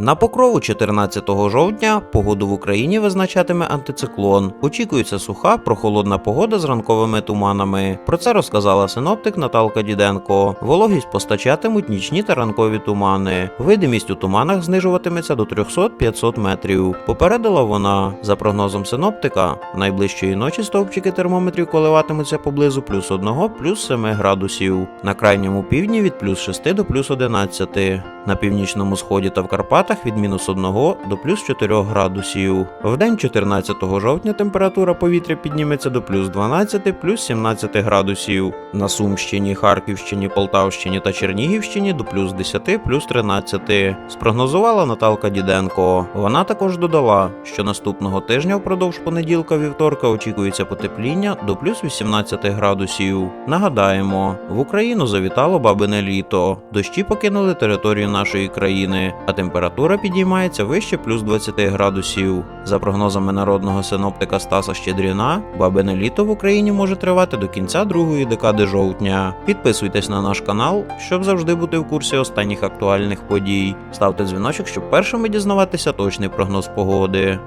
На покрову 14 жовтня погоду в Україні визначатиме антициклон. Очікується суха, прохолодна погода з ранковими туманами. Про це розказала синоптик Наталка Діденко. Вологість постачатимуть нічні та ранкові тумани. Видимість у туманах знижуватиметься до 300-500 метрів. Попередила вона, за прогнозом синоптика, найближчої ночі стовпчики термометрів коливатимуться поблизу плюс 1, плюс 7 градусів. На крайньому півдні від плюс 6 до плюс 11. На північному сході та в Карпатах від мінус 1 до плюс 4 градусів. В день 14 жовтня температура повітря підніметься до плюс 12, плюс 17 градусів. На Сумщині, Харківщині, Полтавщині та Чернігівщині до плюс 10, плюс 13. Спрогнозувала Наталка Діденко. Вона також додала, що наступного тижня впродовж понеділка вівторка очікується потепління до плюс 18 градусів. Нагадаємо, в Україну завітало бабине літо. Дощі покинули територію нашої країни, а температура підіймається вище плюс 20 градусів. За прогнозами народного синоптика Стаса Щедріна, бабине літо в Україні може тривати до кінця другої декади жовтня. Підписуйтесь на наш канал, щоб завжди бути в курсі останніх актуальних подій. Ставте дзвіночок, щоб першими дізнаватися точний прогноз погоди.